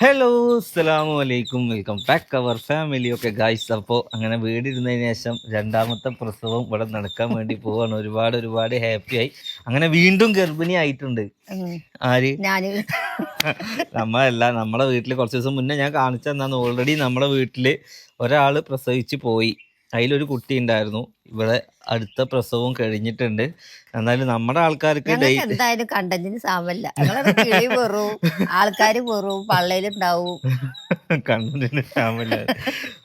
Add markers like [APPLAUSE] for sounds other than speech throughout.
Hello അസ്സാം വലൈക്കും welcome back our family ഒക്കെ ഗായ്സ് അപ്പോൾ അങ്ങനെ വീടിരുന്നതിന് ശേഷം രണ്ടാമത്തെ പ്രസവം ഇവിടെ നടക്കാൻ വേണ്ടി പോവാണ്. ഒരുപാട് ഒരുപാട് ഹാപ്പിയായി ആയി. അങ്ങനെ വീണ്ടും ഗർഭിണി ആയിട്ടുണ്ട്. ആര്? നമ്മളല്ല നമ്മളെ വീട്ടിൽ കുറച്ച് ദിവസം മുന്നേ ഞാൻ കാണിച്ചു തന്നാന്ന് ഓൾറെഡി നമ്മളെ വീട്ടിൽ ഒരാൾ പ്രസവിച്ച് പോയി. അതിലൊരു കുട്ടി ഉണ്ടായിരുന്നു. ഇവിടെ അടുത്ത പ്രസവവും കഴിഞ്ഞിട്ടുണ്ട്. എന്നാലും നമ്മുടെ ആൾക്കാർക്ക് എന്തായാലും കണ്ടന്റിന് സാമല്ല കിളി വെറും ആൾക്കാര് വെറും പള്ളയിലുണ്ടാവും. കണ്ടിട്ട്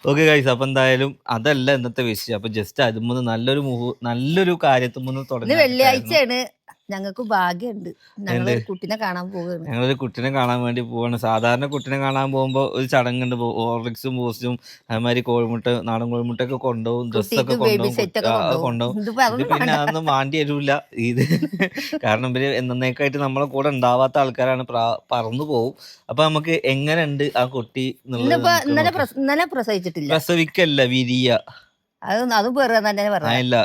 ഓക്കെ ഗൈസ് അപ്പൊ എന്തായാലും അതല്ല ഇന്നത്തെ വിഷയം. അപ്പൊ ജസ്റ്റ് അതുമ്പോൾ നല്ലൊരു നല്ലൊരു കാര്യത്തുമ്പോൾ ഇന്ന് തുടങ്ങി വെള്ളിയാഴ്ചയാണ്. ഞങ്ങൾക്ക് ഭാഗ്യമുണ്ട് ഞങ്ങൾ കുട്ടിനെ കാണാൻ പോവുകയാണ് ഞങ്ങളൊരു കുട്ടിനെ കാണാൻ വേണ്ടി പോവാണ്. സാധാരണ കുട്ടിനെ കാണാൻ പോകുമ്പോൾ ഒരു ചടങ്ങുണ്ട്. ഓർലിക്സും ബൂസ്റ്റും അതേമാതിരി കോഴിമുട്ട നാടൻ കോഴിമുട്ടൊക്കെ കൊണ്ടുപോകും. ഡ്രസ്സൊക്കെ കൊണ്ടുപോകും. കൊണ്ടുപോകും. പിന്നെ അതൊന്നും മാണ്ടി തരൂല ഇത് കാരണം ഇവർ എന്നേക്കായിട്ട് നമ്മളെ കൂടെ ഉണ്ടാവാത്ത ആൾക്കാരാണ്. പറന്നു പോകും അപ്പൊ നമുക്ക് എങ്ങനെയുണ്ട് ആ കുട്ടി ഇന്നലെ പ്രസവിച്ചിട്ടില്ല. പ്രസവിക്കല്ല വിരിയ. അത് അതും വേറെ തന്നെ പറയാം അല്ല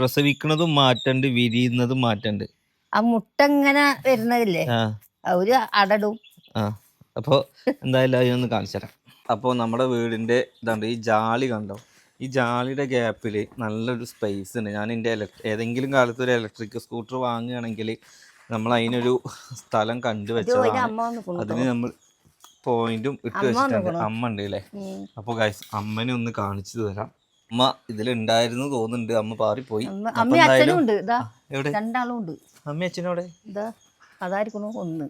പ്രസവിക്കുന്നതും മാറ്റണ്ട് വിരിയുന്നതും മാറ്റണ്ട്. ആ മുട്ട ഇങ്ങനെ വരുന്നതില്ലേ ഒരു അടടും. അപ്പോ അപ്പോൾ എന്തായാലും അതൊന്ന് കാണിച്ചു തരാം. അപ്പോൾ നമ്മുടെ വീടിന്റെ ഇതാണ്ട് ഈ ജാളി കണ്ടോ? ഈ ജാളിയുടെ ഗ്യാപ്പിൽ നല്ലൊരു സ്പേസ് ഉണ്ട്. ഞാൻ എന്റെ ഏതെങ്കിലും കാലത്ത് ഒരു ഇലക്ട്രിക് സ്കൂട്ടർ വാങ്ങുകയാണെങ്കിൽ നമ്മൾ അതിനൊരു സ്ഥലം കണ്ടു ഒരു വെച്ചതാണ്. അമ്മ ഒന്ന് കൊണ്ടുപോ. അതിന് നമ്മൾ പോയിന്റും ഇട്ട് വെച്ചിട്ടുണ്ട്. അമ്മ ഉണ്ട് അല്ലേ. അപ്പോൾ ഗൈസ് അമ്മനെ ഒന്ന് കാണിച്ചു തരാം. അമ്മ ഇതിലുണ്ടായിരുന്നു തോന്നുന്നുണ്ട്. അമ്മ പാറിപ്പോയി. അമ്മ അച്ഛനും ഉണ്ട്. എവിടെ? രണ്ടാളും ഉണ്ട് അമ്മ അച്ഛനോടെ ഇതാ അതായിരിക്കണു ഒന്ന്.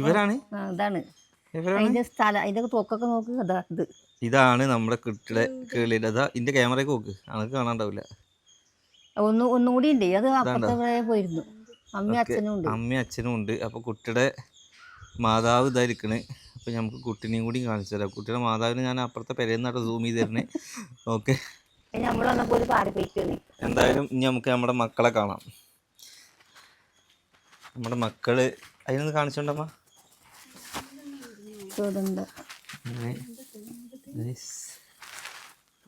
ഇവരാണ്? ഇതാണ്. ഇവരാണ്? അതിന്റെ സ്ഥലം അതിന്റെ തൊക്കൊക്കെ നോക്ക്. അതാ ഇത്. ഇതാണ് നമ്മുടെ കുട്ടിയുടെ കേളിയുടെ അതാ ഇതിന്റെ ക്യാമറയൊക്കെ നോക്ക്. അനക്ക് കാണാണ്ടാവില്ല. ഒന്ന് ഒന്നുകൂടി ഉണ്ട്. അത് അപ്പുറത്തെ പോയിരുന്നു. അമ്മയും അച്ഛനും ഉണ്ട്. അമ്മയും അച്ഛനും ഉണ്ട്. അപ്പൊ കുട്ടിയുടെ മാതാവ് ഇതായിരിക്കണ് അപ്പൊ നമുക്ക് കുട്ടിനെയും കൂടി കാണിച്ചു തരാം. കുട്ടിയുടെ മാതാവിനെ ഞാൻ അപ്പുറത്തെ പെരേന്നാട്ട് സൂം ചെയ്ത് തരണേ ഓക്കെ. എന്തായാലും ഇനി നമുക്ക് നമ്മുടെ മക്കളെ കാണാം. നമ്മുടെ മക്കൾ അതിനൊന്ന് കാണിച്ചോണ്ടമ്മ.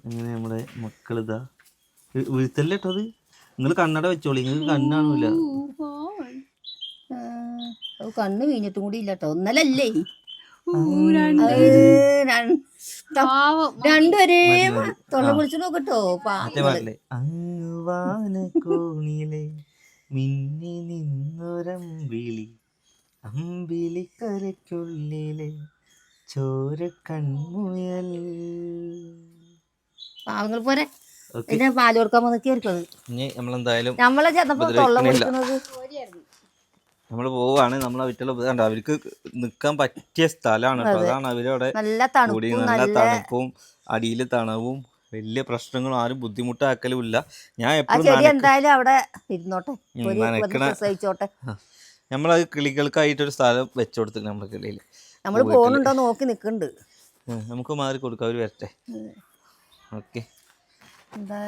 അങ്ങനെ നമ്മുടെ മക്കളിതാ വീഴ്ത്തല്ലേ കേട്ടോ അത്? നിങ്ങൾ കണ്ണട വെച്ചോളി. നിങ്ങൾക്ക് കണ്ണാണൂല കണ്ണ് വീഞ്ഞിട്ടും കൂടി ഇല്ല കേട്ടോ ഒന്നലല്ലേ? രണ്ടുപേരേ തൊള്ള വിളിച്ചു നോക്കട്ടോ അങ്ങുവാനക്കോണിലെ മിന്നി നിന്നൊരമ്പിളി അമ്പിളിക്കരയ്ക്കുള്ളിലെ ചോര കൺമുയൽ. പാവങ്ങൾ പോരെ. ഓക്കെ. ഇതിനെ പാൽ കൊടുക്കാൻ വന്ന് കേറിക്കത് ഇനി നമ്മളെന്തായാലും നമ്മളെ ചെന്നപ്പോ തൊള്ള ഉപദ്രവിക്കണില്ല. നമ്മൾ പോവാണ്. നമ്മൾ വീട്ടിലെ കണ്ടോ? അവർക്ക് നിൽക്കാൻ പറ്റിയ സ്ഥലമാണ്. അതാണ് അവരവിടെ നല്ല തണുപ്പും അടിയിൽ തണവും വലിയ പ്രശ്നങ്ങളും ആരും ബുദ്ധിമുട്ടാക്കലും ഇല്ല. ഞാൻ എപ്പോഴും എന്തായാലും അവിടെ ഇരുന്നോട്ടെ. പ്രസവിച്ചോട്ടെ. നമ്മളത് കിളികൾക്കായിട്ടൊരു സ്ഥലം വെച്ചുകൊടുത്തു നമ്മുടെ കിളിയിൽ നമ്മൾ പോകുന്നുണ്ടോ നോക്കി നിൽക്കുന്നുണ്ട് നമുക്ക് മാറി കൊടുക്കാം. അവർ വരട്ടെ. ഓക്കെ. എന്താ?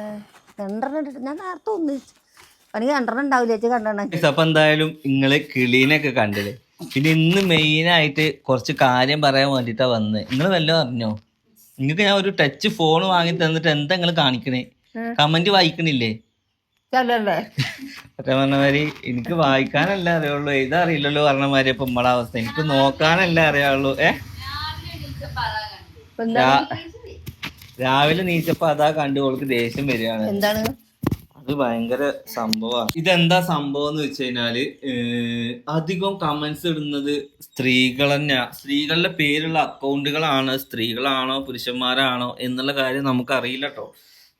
രണ്ടെണ്ണം ഞാൻ നേരത്തെ ഒന്ന് രണ്ടെണ്ണം ഉണ്ടാവില്ല ചേച്ചി കണ്ടെണ്ണം അപ്പൊ എന്തായാലും നിങ്ങൾ കിളീനൊക്കെ കണ്ടില്ലേ? പിന്നെ ഇന്ന് മെയിൻ ആയിട്ട് കുറച്ച് കാര്യം പറയാൻ വേണ്ടിട്ടാ വന്നത് നിങ്ങൾ വല്ലതും അറിഞ്ഞോ? നിങ്ങൾക്ക് ഞാൻ ഒരു ടച്ച് ഫോൺ വാങ്ങി തന്നിട്ട് എന്താ നിങ്ങൾ കാണിക്കണേ? കമന്റ് വായിക്കണില്ലേ? ചെല്ലല്ലേ? സത്യം പറഞ്ഞ മാതിരി എനിക്ക് വായിക്കാനല്ല അറിയുള്ളൂ. എഴുതാറിയില്ലല്ലോ പറഞ്ഞ മാതിരി. ഇപ്പൊ നമ്മളെ അവസ്ഥ. എനിക്ക് നോക്കാനല്ല അറിയാവുള്ളൂ. ഏ? രാവിലെ നീച്ചപ്പോ അതാ കണ്ടു ഓൾക്ക് ദേഷ്യം വരികയാണ്. എന്താണ്? അത് ഭയങ്കര സംഭവമാണ് ഇതെന്താ സംഭവം എന്ന് വെച്ച് കഴിഞ്ഞാൽ അധികം കമന്റ്സ് ഇടുന്നത് സ്ത്രീകൾ തന്നെ സ്ത്രീകളുടെ പേരുള്ള അക്കൗണ്ടുകളാണ് സ്ത്രീകളാണോ പുരുഷന്മാരാണോ എന്നുള്ള കാര്യം നമുക്ക് അറിയില്ല കേട്ടോ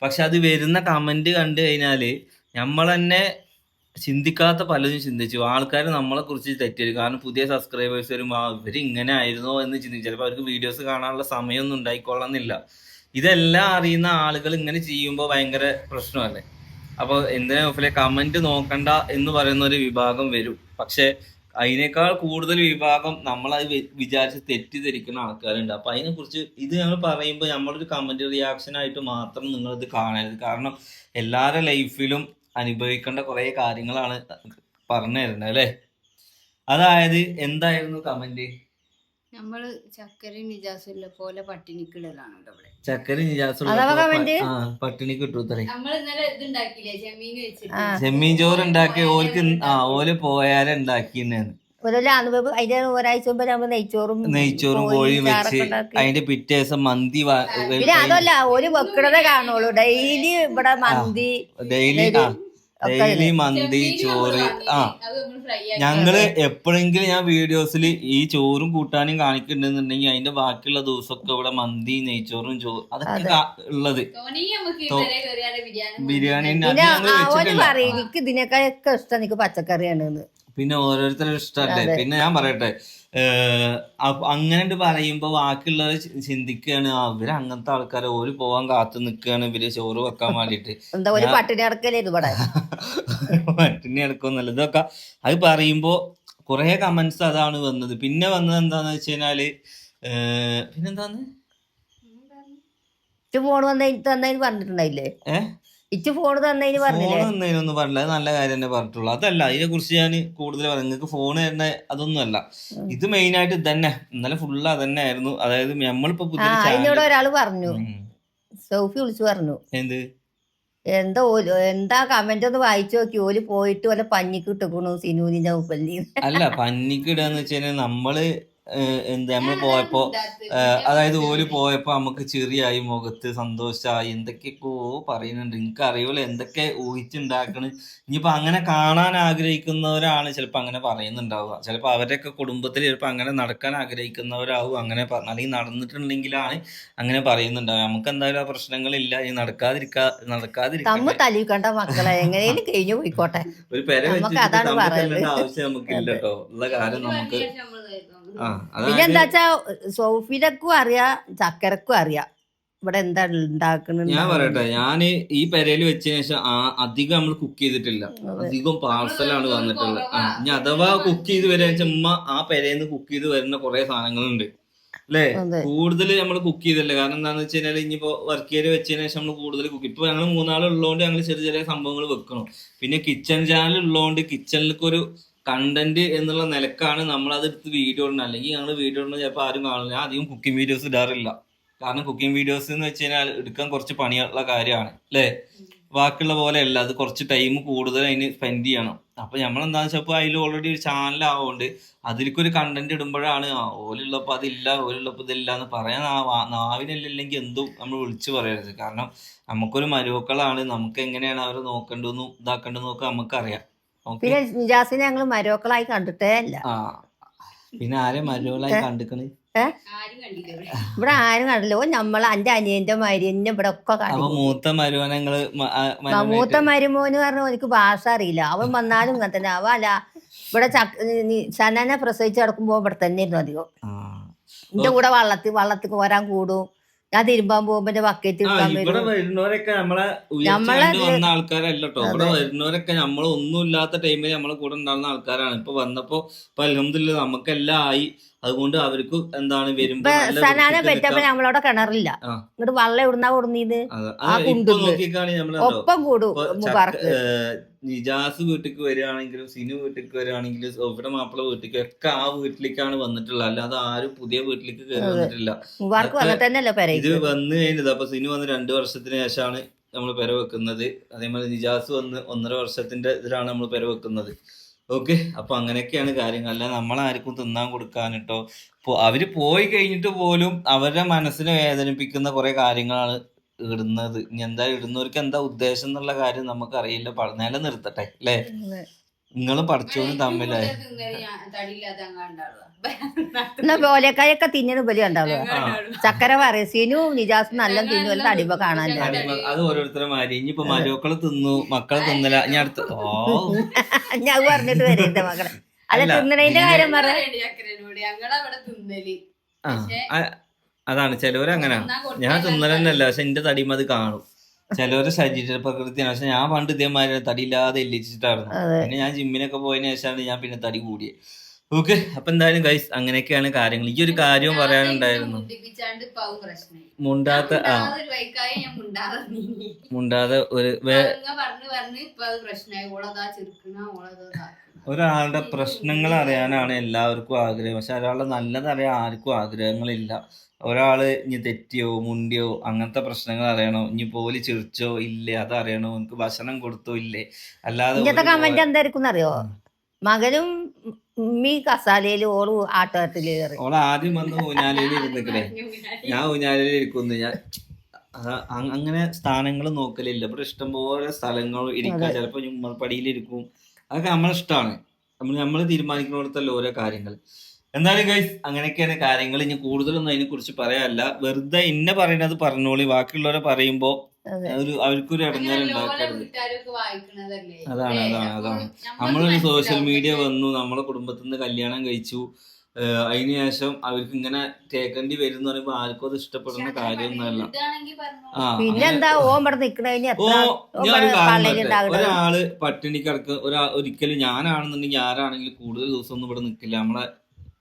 പക്ഷെ അത് വരുന്ന കമന്റ് കണ്ടു കഴിഞ്ഞാൽ നമ്മൾ തന്നെ ചിന്തിക്കാത്ത പലതും ചിന്തിച്ചു. ആൾക്കാർ നമ്മളെ കുറിച്ച് തെറ്റിയത് കാരണം പുതിയ സബ്സ്ക്രൈബേഴ്സ് വരുമ്പോൾ ഇവർ ഇങ്ങനെ ആയിരുന്നോ? എന്ന് ചിന്തിച്ചു ചിലപ്പോൾ അവർക്ക് വീഡിയോസ് കാണാനുള്ള സമയമൊന്നും ഉണ്ടായിക്കൊള്ളുന്നില്ല ഇതെല്ലാം അറിയുന്ന ആളുകൾ ഇങ്ങനെ ചെയ്യുമ്പോൾ ഭയങ്കര പ്രശ്നമല്ലേ? അപ്പോൾ എന്തിനാ ഓഫിലെ കമന്റ് നോക്കണ്ട എന്ന് പറയുന്ന ഒരു വിഭാഗം വരും. പക്ഷെ അതിനേക്കാൾ കൂടുതൽ വിഭാഗം നമ്മളത് വിചാരിച്ച് തെറ്റിദ്ധരിക്കുന്ന ആൾക്കാരുണ്ട്. അപ്പൊ അതിനെ കുറിച്ച് ഇത് ഞങ്ങൾ പറയുമ്പോൾ നമ്മളൊരു കമന്റ് റിയാക്ഷൻ ആയിട്ട് മാത്രം നിങ്ങൾ ഇത് കാണരുത്. കാരണം എല്ലാവരുടെ ലൈഫിലും അനുഭവിക്കേണ്ട കുറെ കാര്യങ്ങളാണ് പറഞ്ഞു തരുന്നത് അല്ലേ? അതായത് എന്തായിരുന്നു കമന്റ് നമ്മൾ ചക്കരയും നിജാസുള്ള പോലെ ഇവിടെ? ആ പട്ടിണി കിട്ടൂത്രേ ചെമ്മീൻ ചോറ് ഉണ്ടാക്കി ഓർക്ക് ആ ഓൽ പോയാലെ അതിന്റെ ഒരാഴ്ച മുമ്പ് നമ്മൾ നെയ്ച്ചോറും നെയ്ച്ചോറും കോഴിയും വെച്ച്. അതിന്റെ പിറ്റേ ദിവസം മന്തി പിന്നെ അതല്ല ഒരു വെക്കണതേ കാണുള്ളൂ. ഡെയിലി ഇവിടെ മന്തി ഡെയിലി ആ. ഡെയിലി മന്തി ചോറ് ആ. നമ്മൾ ഫ്രൈ ആക്കി ഞങ്ങൾ എപ്പോഴെങ്കിലും ഞാൻ വീഡിയോസിൽ ഈ ചോറും കൂട്ടാനും കാണിക്കുന്നുണ്ടെന്നുണ്ടെങ്കിൽ അതിന്റെ ബാക്കിയുള്ള ദിവസമൊക്കെ ഇവിടെ മന്തി നെയ്ച്ചോറും ചോറും അതൊക്കെ ഉള്ളത്. ബിരിയാണി എനിക്ക് ഇതിനേക്കാളൊക്കെ ഇഷ്ടം എനിക്ക് പച്ചക്കറിയാണ് പിന്നെ ഓരോരുത്തരും ഇഷ്ടമല്ലേ പിന്നെ ഞാൻ പറയട്ടെ അങ്ങനെ പറയുമ്പോ ബാക്കിയുള്ളവർ ചിന്തിക്കുകയാണ് അവർ അങ്ങനത്തെ ആൾക്കാരെ ഓര് പോവാൻ കാത്തു നിൽക്കുകയാണ് ഇവർ ചോറ് വെക്കാൻ വേണ്ടിട്ട്. പട്ടിണി എടുക്കുമെന്നല്ല [LAUGHS] ഇതൊക്കെ അത് പറയുമ്പോ കുറെ കമന്റ്സ് അതാണ് വന്നത്. പിന്നെ വന്നത് എന്താന്ന് വെച്ച് കഴിഞ്ഞാൽ പിന്നെന്താന്ന്? ഫോൺ വന്നു പറഞ്ഞിട്ടുണ്ടായില്ലേ? ഏഹ്? ഇച്ച് ഫോൺ തന്നതിന് പറഞ്ഞില്ലേ? ഫോൺ എന്നതിനൊന്നും പറഞ്ഞില്ല. അത് നല്ല കാര്യം തന്നെ പറഞ്ഞിട്ടുള്ളൂ. അതല്ല അതിനെ കുറിച്ച് ഞാൻ കൂടുതൽ പറഞ്ഞു നിങ്ങൾക്ക് ഫോൺ തന്നെ അതൊന്നും അല്ല ഇത് മെയിൻ ആയിട്ട് ഇതന്നെ. ഇന്നലെ ഫുള്ള് തന്നെ ആയിരുന്നു. അതായത് നമ്മളിപ്പോ ആ അതിനോട് ഒരാൾ പറഞ്ഞു. സോഫി വിളിച്ചു പറഞ്ഞു. എന്ത്? എന്താ ഓൽ എന്താ കമന്റ് ഒന്ന് വായിച്ചു നോക്കി. ഓൽ പോയിട്ട് വല്ല പഞ്ഞിക്ക് ഇട്ടുക്കണു സിനൂനിന്റെ അല്ല പന്നിക്കിടാന്ന് ഇടാന്ന് കഴിഞ്ഞാൽ നമ്മൾ എന്ത് നമ്മൾ പോയപ്പോ അതായത് ഓൽ പോയപ്പോ നമുക്ക് ചെറിയായി മുഖത്ത് സന്തോഷമായി എന്തൊക്കെയൊക്കെ പറയുന്നുണ്ട്. എനിക്ക് അറിയില്ല എന്തൊക്കെ ഊഹിച്ചുണ്ടാക്കണ്. ഇനിയിപ്പൊ അങ്ങനെ കാണാൻ ആഗ്രഹിക്കുന്നവരാണ് ചിലപ്പോ അങ്ങനെ പറയുന്നുണ്ടാവുക. ചിലപ്പോ അവരുടെയൊക്കെ കുടുംബത്തിൽ ചിലപ്പോ അങ്ങനെ നടക്കാൻ ആഗ്രഹിക്കുന്നവരാവും അങ്ങനെ അല്ലെങ്കിൽ നടന്നിട്ടുണ്ടെങ്കിലാണ് അങ്ങനെ പറയുന്നുണ്ടാവുക. നമുക്ക് എന്തായാലും ആ പ്രശ്നങ്ങളില്ല. ഈ നടക്കാതിരിക്കാ നടക്കാതിരിക്കാൻ മക്കളെ എങ്ങനെയും കഴിഞ്ഞു പോയിക്കോട്ടെ. ഒരു പെര വെച്ചിട്ട്. ആവശ്യം നമുക്ക് ഇല്ല കേട്ടോ ഉള്ള കാര്യം നമുക്ക് പിന്നെ എന്താ വെച്ചാ സോഫിലക്കും അറിയാം ചക്കരക്കും അറിയാം. ഇവിടെ എന്താ ഉണ്ടാക്കുന്നത് ഞാൻ പറയട്ടെ ഞാൻ ഈ പെരയിൽ വെച്ചതിന് ശേഷം അധികം നമ്മൾ കുക്ക് ചെയ്തിട്ടില്ല. അധികം പാർസലാണ് വന്നിട്ടുള്ളത്. ഇനി അഥവാ കുക്ക് ചെയ്ത് വരിക ഉമ്മ ആ പെരേന്ന് കുക്ക് ചെയ്ത് വരുന്ന കുറെ സാധനങ്ങളുണ്ട്. അല്ലേ. കൂടുതൽ നമ്മൾ കുക്ക് ചെയ്തില്ല കാരണം എന്താന്ന് വെച്ച് കഴിഞ്ഞാൽ ഇനിയിപ്പോ വർക്ക് ചെയ്ത് വെച്ചതിന് ശേഷം നമ്മൾ കൂടുതൽ കുക്ക് ഇപ്പൊ ഞങ്ങൾ മൂന്നാളുള്ളതുകൊണ്ട് ഞങ്ങൾ ചെറിയ ചെറിയ സംഭവങ്ങൾ വെക്കണം. പിന്നെ കിച്ചൺ ചാനൽ ഉള്ളതുകൊണ്ട് കിച്ചണിലേക്ക് ഒരു കണ്ടന്റ് എന്നുള്ള നിലക്കാണ് നമ്മൾ അത് എടുത്ത് വീഡിയോ ഇടുന്നത് അല്ലെങ്കിൽ ഞങ്ങൾ വീഡിയോ ഇടുന്നത് ചിലപ്പോൾ ആരും കാണില്ല അധികം കുക്കിംഗ് വീഡിയോസ് ഇടാറില്ല. കാരണം കുക്കിംഗ് വീഡിയോസ് എന്ന് വെച്ച് കഴിഞ്ഞാൽ എടുക്കാൻ കുറച്ച് പണിയുള്ള കാര്യമാണ് അല്ലേ? ബാക്കിയുള്ള പോലെ അല്ല. അത് കുറച്ച് ടൈം കൂടുതൽ അതിന് സ്പെൻഡ് ചെയ്യണം. അപ്പൊ നമ്മൾ എന്താണെന്ന് വെച്ചപ്പോൾ അതിൽ ഓൾറെഡി ഒരു ചാനൽ ആവുകൊണ്ട് അതിലേക്കൊരു കണ്ടന്റ് ഇടുമ്പോഴാണ് ഓലുള്ളപ്പോൾ അതില്ല ഓലുള്ളപ്പോൾ ഇതില്ല എന്ന് പറയാൻ നാവിനല്ലെങ്കിൽ എന്തും നമ്മൾ വിളിച്ചു പറയരുത്. കാരണം നമുക്കൊരു മരുമക്കളാണ്. നമുക്ക് എങ്ങനെയാണ് അവരെ നോക്കേണ്ടതെന്നും ഇതാക്കേണ്ടതെന്നും ഒക്കെ നമുക്കറിയാം. പിന്നെ നിജാസിനെ ഞങ്ങൾ മരോക്കളായി കണ്ടിട്ടേ അല്ല ആ പിന്നെ ആരെ മരോക്കളായി കണ്ടിക്കണ്? ആരും കണ്ടില്ല ഇവിടെ. ഇവിടെ ആരും കണ്ടില്ല. ഓ നമ്മളെ എന്റെ അനിയന്റെ എന്നെ ഇവിടെ ഒക്കെ കണ്ടു. മൂത്ത മരുമനെ നിങ്ങൾ മ- ആ മരുമനായിട്ട് മൂത്ത മരുമോന് പറഞ്ഞ എനിക്ക് ഭാഷ അറിയില്ല. അവൻ വന്നാലും ഇങ്ങനെ തന്നെ. അവ അല്ല ഇവിടെ സനനെ പ്രസവിച്ച് കിടക്കുമ്പോ ഇവിടെ തന്നെ ഇരുന്നു അധികം. എന്റെ കൂടെ വള്ളത്തിൽ വള്ളത്തിൽ വരാൻ കൂടും. ഞാൻ തിരുമ്പാൻ പോകുമ്പോ വക്കേറ്റ് ബക്കറ്റ് ആ എടുക്കാൻ ഇവിടെ വരും. വരുന്നവരൊക്കെ നമ്മളെ വന്ന ആൾക്കാരല്ല കേട്ടോ ഇവിടെ വരുന്നവരൊക്കെ നമ്മൾ ഒന്നുമില്ലാത്ത ടൈമിൽ നമ്മളെ കൂടെ ഉണ്ടാകുന്ന ആൾക്കാരാണ്. ഇപ്പൊ വന്നപ്പോ ഇപ്പൊ അലഹമില്ല നമുക്കെല്ലാം ആയി അതുകൊണ്ട് അവർക്ക് എന്താണ് വരുമ്പോ ഇപ്പൊ നല്ല സനാനെ വൃത്തിക്ക് പറ്റപ്പോ നിൽക്കാം. നമ്മളവിടെ കിണറില്ല. ആ. ഇങ്ങോട്ട് വള്ളം ഇവിടുന്നാ കൊടുന്നീത് അതെ. ആ അത് ഇപ്പൊ കുണ്ടുന്ന്. നോക്കിക്കാണെങ്കിൽ നമ്മളോ ഒപ്പം കൂടും നിജാസ് വീട്ടിൽ വരികയാണെങ്കിലും സിനു വീട്ടിലേക്ക് വരികയാണെങ്കിലും ഇവിടെ മാപ്പിള വീട്ടിലേക്ക് ഒക്കെ ആ വീട്ടിലേക്കാണ് വന്നിട്ടുള്ളത്. അല്ലാതെ ആരും പുതിയ വീട്ടിലേക്ക് കയറി വന്നിട്ടില്ല. ഇത് വന്നു കഴിഞ്ഞത് അപ്പൊ സിനു വന്ന് രണ്ടു വർഷത്തിന് ശേഷമാണ് നമ്മൾ പെര വെക്കുന്നത്. അതേമാതിരി നിജാസ് വന്ന് ഒന്നര വർഷത്തിന്റെ ഇതിലാണ് നമ്മൾ പെര വെക്കുന്നത്. ഓക്കെ? അപ്പൊ അങ്ങനെയൊക്കെയാണ് കാര്യങ്ങൾ. അല്ല നമ്മളാർക്കും തിന്നാൻ കൊടുക്കാനിട്ടോ അവർ പോയി കഴിഞ്ഞിട്ട് പോലും അവരുടെ മനസ്സിനെ വേദനിപ്പിക്കുന്ന കുറെ കാര്യങ്ങളാണ് ഇടുന്നത്. ഇനി എന്താ ഇടുന്നവർക്ക് എന്താ ഉദ്ദേശം എന്നുള്ള കാര്യം നമുക്ക് അറിയില്ല പറഞ്ഞാലും നിലനിർത്തട്ടെ അല്ലേ? നിങ്ങളും പഠിച്ചോളും തമ്മിലായി എന്നാ ഓലക്കായൊക്കെ തിന്നത് ഉപരി ഉണ്ടാവുക. ചക്കര പറയും നിജാസ് നല്ല തിന്നു അല്ല കാണാനില്ല കാണാൻ അത് ഓരോരുത്തരും മാരി. ഇനിയിപ്പോ മരുമക്കൾ തിന്നു മക്കളെ തിന്നില്ല ഞാൻ അടുത്ത ഓ. ഞാൻ പറഞ്ഞിട്ട് വരേണ്ട മകളെ അല്ല തിന്നണേന്റെ കാര്യം പറ. ചക്കരനോട് ഞങ്ങളവിടെ തിന്നൽ. ആ ആ, അതാണ് ചിലവര് അങ്ങനെ. ഞാൻ തിന്നലന്നല്ല പക്ഷെ എന്റെ തടിമ അത് കാണും. ചിലവര് ശരീര പ്രകൃതിയാണ് പക്ഷെ ഞാൻ പണ്ട് ഇതേമാതിരി തടിയില്ലാതെ എല്ലിച്ചിട്ടായിരുന്നു. അതെ. പിന്നെ ഞാൻ ജിമ്മിനൊക്കെ പോയതിനു ശേഷമാണ് ഞാൻ പിന്നെ തടി കൂടിയത് ഓക്കെ അപ്പൊ എന്തായാലും ഗൈസ് അങ്ങനെയൊക്കെയാണ് കാര്യങ്ങൾ. ഈ ഒരു കാര്യവും പറയാനുണ്ടായിരുന്നു മുണ്ടാത്ത ആ. മുണ്ടാതെ ഒരു ഒരാളുടെ പ്രശ്നങ്ങൾ അറിയാനാണ് എല്ലാവർക്കും ആഗ്രഹം. പക്ഷെ ഒരാളുടെ നല്ലതറിയാൻ ആർക്കും ആഗ്രഹങ്ങളില്ല. ഒരാൾ ഇനി തെറ്റിയോ മുണ്ടിയോ അങ്ങനത്തെ പ്രശ്നങ്ങൾ അറിയണോ? ഇനി പോലി ചിരിച്ചോ ഇല്ലേ? അതറിയണോ എനിക്ക് ഭക്ഷണം കൊടുത്തോ ഇല്ലേ? അല്ലാതെ കമന്റ് എന്തായിരിക്കും അറിയോ മകനും മീ കസാലയിൽ ഓൾ കയറി. ഓളെ ആദ്യം വന്ന് ഊഞ്ഞാലയിൽ ഇരുന്നിക്കണേ ഞാൻ ഊഞ്ഞാലയിൽ ഇരിക്കുന്നു. ഞാൻ അങ്ങനെ സ്ഥാനങ്ങൾ നോക്കലില്ല. ഇവിടെ ഇഷ്ടംപോലെ സ്ഥലങ്ങൾ ഇരിക്കുക ചിലപ്പോ പടിയിൽ ഇരിക്കും അതൊക്കെ നമ്മളെ ഇഷ്ടമാണ് നമ്മൾ നമ്മൾ തീരുമാനിക്കുന്നിടത്തല്ല ഓരോ കാര്യങ്ങൾ എന്നാലും ഗൈസ് അങ്ങനെയൊക്കെയാണ് കാര്യങ്ങൾ ഇനി കൂടുതലൊന്നും അതിനെ കുറിച്ച് പറയാനല്ല. വെറുതെ ഇന്ന പറയണത് പറഞ്ഞോളി. ബാക്കിയുള്ളവരെ പറയുമ്പോ. ഒരു അവർക്കൊരു ഇടങ്ങാറുണ്ടാക്കരുത് അതാണ്, അതാണ്, അതാണ്. നമ്മളൊരു സോഷ്യൽ മീഡിയ വന്നു. നമ്മളെ കുടുംബത്തിൽ നിന്ന് കല്യാണം കഴിച്ചു. അതിന് ശേഷം അവർക്ക് ഇങ്ങനെ കേൾക്കേണ്ടി വരും എന്ന് പറയുമ്പോ ആർക്കും അത് ഇഷ്ടപ്പെടുന്ന കാര്യമൊന്നുമല്ല ഇതാണെങ്കി പറഞ്ഞോ. ആ പിന്നെന്താ ഓൻ ഇവിടെ നിക്കണതിന് ഓ എത്ര ഞാൻ ഒരു കാര്യം പറയട്ടെ. ഒരാൾ പട്ടിണി കിടക്ക ഒരാ ഒരിക്കലും ഞാനാണെന്നുണ്ടെങ്കിൽ ആരാണെങ്കിലും കൂടുതൽ ദിവസം ഒന്നും ഇവിടെ നിൽക്കില്ല നമ്മളെ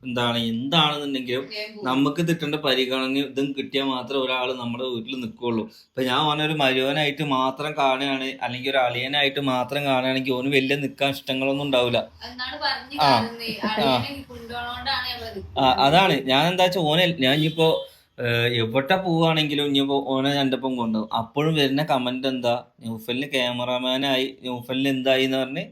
എന്താണ് എന്താണെന്നുണ്ടെങ്കിലും നമുക്ക് കിട്ടേണ്ട പരിഗണന ഇതും കിട്ടിയാൽ മാത്രം ഒരാൾ നമ്മുടെ വീട്ടിൽ നിൽക്കുള്ളൂ ഇപ്പൊ ഞാൻ പറഞ്ഞ ഒരു മരുവനായിട്ട് മാത്രം കാണുകയാണ് അല്ലെങ്കിൽ ഒരു അളിയനായിട്ട് മാത്രം കാണുകയാണെങ്കിൽ ഓന് വലിയ നിൽക്കാൻ ഇഷ്ടങ്ങളൊന്നും ഉണ്ടാവില്ല. ആ. ആ, അതാണ്. ഞാൻ എന്താ വെച്ചാൽ ഓനെ ഞാൻ ഇനിയിപ്പോ എവിടെ പോവാണെങ്കിലും ഇനിയിപ്പോ ഓനെ എന്റെ ഒപ്പം കൊണ്ടുപോകും. അപ്പോഴും വരുന്ന കമന്റ് എന്താ ന്യൂഫലിന് ക്യാമറാമാനായി ന്യൂഫലിന് എന്തായി എന്ന് പറഞ്ഞ്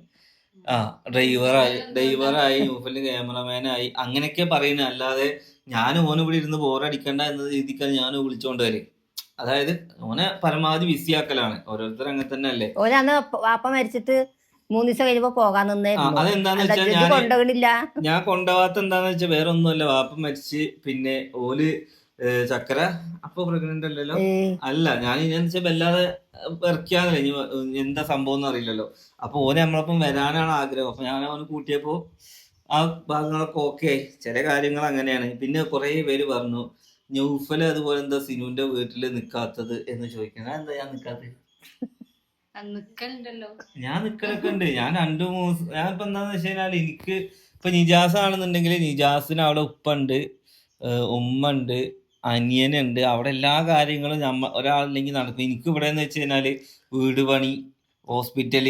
ആ ഡ്രൈവറായി ഡ്രൈവറായി ന്യൂഫലിന് ക്യാമറമാനായി അങ്ങനെയൊക്കെ പറയുന്നത് അല്ലാതെ ഞാൻ ഓനെ ഇവിടെ ഇരുന്ന് ബോറടിക്കണ്ട എന്ന രീതിക്കാണ് ഞാൻ വിളിച്ചോണ്ട് വരെ അതായത് ഓനെ പരമാവധി ബിസി ആക്കലാണ്. ഓരോരുത്തർ അങ്ങനെ തന്നെ അല്ലേ ഓരന്ന് വാപ്പ മരിച്ചിട്ട് മൂന്ന് ദിവസം കഴിയുമ്പോ പോകാൻ അതെന്താന്ന് വെച്ചാൽ ഞാൻ കൊണ്ടുപോകണില്ല ഞാൻ കൊണ്ടുപോകാത്ത എന്താന്ന് വെച്ചാൽ വേറെ ഒന്നുമല്ല വാപ്പ മരിച്ച് പിന്നെ ഓൽ ചക്കര അപ്പൊ പ്രഗ്നന്റ് അല്ലല്ലോ? അല്ല ഞാൻ ഞാൻ വെച്ചാൽ വല്ലാതെ ഇറക്കിയാന്നല്ല ഇനി എന്താ സംഭവം എന്ന് അറിയില്ലല്ലോ. അപ്പൊ ഓന് നമ്മളപ്പം വരാനാണ് ആഗ്രഹം. അപ്പൊ ഞാൻ അവന് കൂട്ടിയപ്പോ ആ ഭാഗങ്ങളൊക്കെ ഓക്കെ ചില കാര്യങ്ങൾ അങ്ങനെയാണ്. പിന്നെ കുറെ പേര് പറഞ്ഞു ന്യൂഫൽ അതുപോലെ എന്താ സിനുവിന്റെ വീട്ടിൽ നിക്കാത്തത്? എന്ന് ചോദിക്കണം എന്താ ഞാൻ നിക്കാത്തത്. ഞാൻ നിക്കലൊക്കെ ഉണ്ട്. ഞാൻ രണ്ടു മൂന്ന് ഞാൻ ഇപ്പൊ എന്താന്ന് വെച്ച് കഴിഞ്ഞാൽ എനിക്ക് ഇപ്പൊ നിജാസ് ആണെന്നുണ്ടെങ്കിൽ നിജാസിന് അവിടെ ഉപ്പ ഉണ്ട് ഉമ്മ ഉണ്ട് അനിയനുണ്ട്. അവിടെ എല്ലാ കാര്യങ്ങളും നമ്മ ഒരാളില്ലെങ്കിൽ നടക്കും. എനിക്ക് ഇവിടെ എന്ന് വെച്ച് കഴിഞ്ഞാൽ വീട് പണി ഹോസ്പിറ്റൽ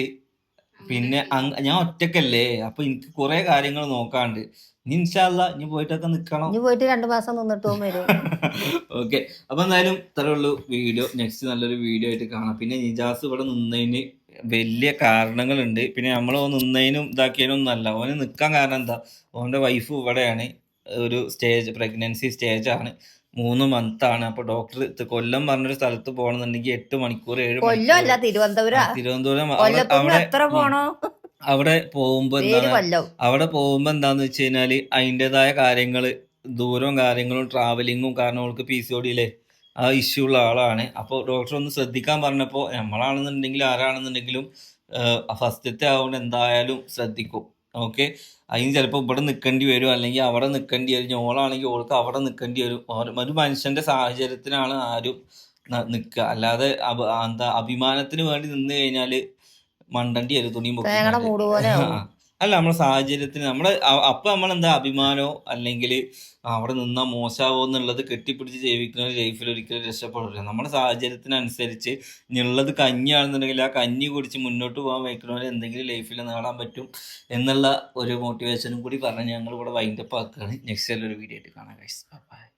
പിന്നെ അങ് ഞാൻ ഒറ്റക്കല്ലേ? അപ്പൊ എനിക്ക് കുറെ കാര്യങ്ങൾ നോക്കാണ്ട് ഇനി ഇൻഷാല്ല ഇനി പോയിട്ടൊക്കെ നിക്കണം. ഇനി പോയിട്ട് രണ്ടു മാസം നിന്നിട്ട് വരും. [LAUGHS] ഓക്കെ. അപ്പൊ എന്തായാലും ഇത്രേ ഉള്ളൂ വീഡിയോ. നെക്സ്റ്റ് നല്ലൊരു വീഡിയോ ആയിട്ട് കാണാം. പിന്നെ നിജാസ് ഇവിടെ നിന്നതിന് വലിയ കാരണങ്ങളുണ്ട്. പിന്നെ നമ്മൾ നിന്നതിനും ഇതാക്കിയതിനും അല്ല. ഓന് നിൽക്കാൻ കാരണം എന്താ? ഓന്റെ വൈഫ് ഇവിടെയാണ്. ഒരു സ്റ്റേജ് പ്രഗ്നൻസി സ്റ്റേജ് ആണ്. മൂന്ന് മന്ത് ആണ്. അപ്പൊ ഡോക്ടർ കൊല്ലം പറഞ്ഞൊരു സ്ഥലത്ത് പോകണമെന്നുണ്ടെങ്കിൽ എട്ട് മണിക്കൂർ ഏഴ് കൊല്ലമല്ല തിരുവനന്തപുരം. തിരുവനന്തപുരം. അവിടെ പോണോ? അവിടെ പോകുമ്പോ എന്താണ്? അവിടെ പോകുമ്പോ എന്താന്ന് വെച്ച് കഴിഞ്ഞാൽ അതിന്റെതായ കാര്യങ്ങൾ ദൂരവും കാര്യങ്ങളും ട്രാവലിങ്ങും കാരണം അവൾക്ക് പി സി ഒടിയിലെ ആ ഇഷ്യൂ ഉള്ള ആളാണ്. അപ്പോൾ ഡോക്ടർ ഒന്ന് ശ്രദ്ധിക്കാൻ പറഞ്ഞപ്പോൾ നമ്മളാണെന്നുണ്ടെങ്കിലും ആരാണെന്നുണ്ടെങ്കിലും ഫസ്റ്റത്തെ ആവുകൊണ്ട് എന്തായാലും ശ്രദ്ധിക്കും. ഓക്കെ അതിന് ചിലപ്പോൾ ഇവിടെ നിൽക്കേണ്ടി വരും അല്ലെങ്കിൽ അവിടെ നിൽക്കേണ്ടി വരും. ഓളാണെങ്കിൽ ഓൾക്ക് അവിടെ നിൽക്കേണ്ടി വരും. ഒരു മനുഷ്യന്റെ സാഹചര്യത്തിനാണ് ആരും നിൽക്കുക. അല്ലാതെ എന്താ അഭിമാനത്തിന് വേണ്ടി നിന്ന് കഴിഞ്ഞാൽ മണ്ടണ്ടി വരും തുണിയും പൊക്കി അല്ല നമ്മുടെ സാഹചര്യത്തിന് നമ്മുടെ അപ്പം എന്താ അഭിമാനോ അല്ലെങ്കിൽ അവിടെ നിന്നാ മോശമാവോ എന്നുള്ളത് കെട്ടിപ്പിടിച്ച് ജീവിക്കുന്ന ലൈഫിൽ ഒരിക്കലും രക്ഷപ്പെടില്ല. നമ്മുടെ സാഹചര്യത്തിനനുസരിച്ച് ഉള്ളത് കഞ്ഞിയാണെന്നുണ്ടെങ്കിൽ ആ കഞ്ഞി കുടിച്ച് മുന്നോട്ട് പോകാൻ വയ്ക്കണവരെ എന്തെങ്കിലും ലൈഫിൽ നേടാൻ പറ്റും എന്നുള്ള ഒരു മോട്ടിവേഷനും കൂടി പറഞ്ഞ് ഞങ്ങൾ ഇവിടെ വൈൻഡപ്പ് ആക്കുകയാണ്. നെക്സ്റ്റ് ഒരു വീഡിയോ ആയിട്ട് കാണാം ഗൈസ് ബൈ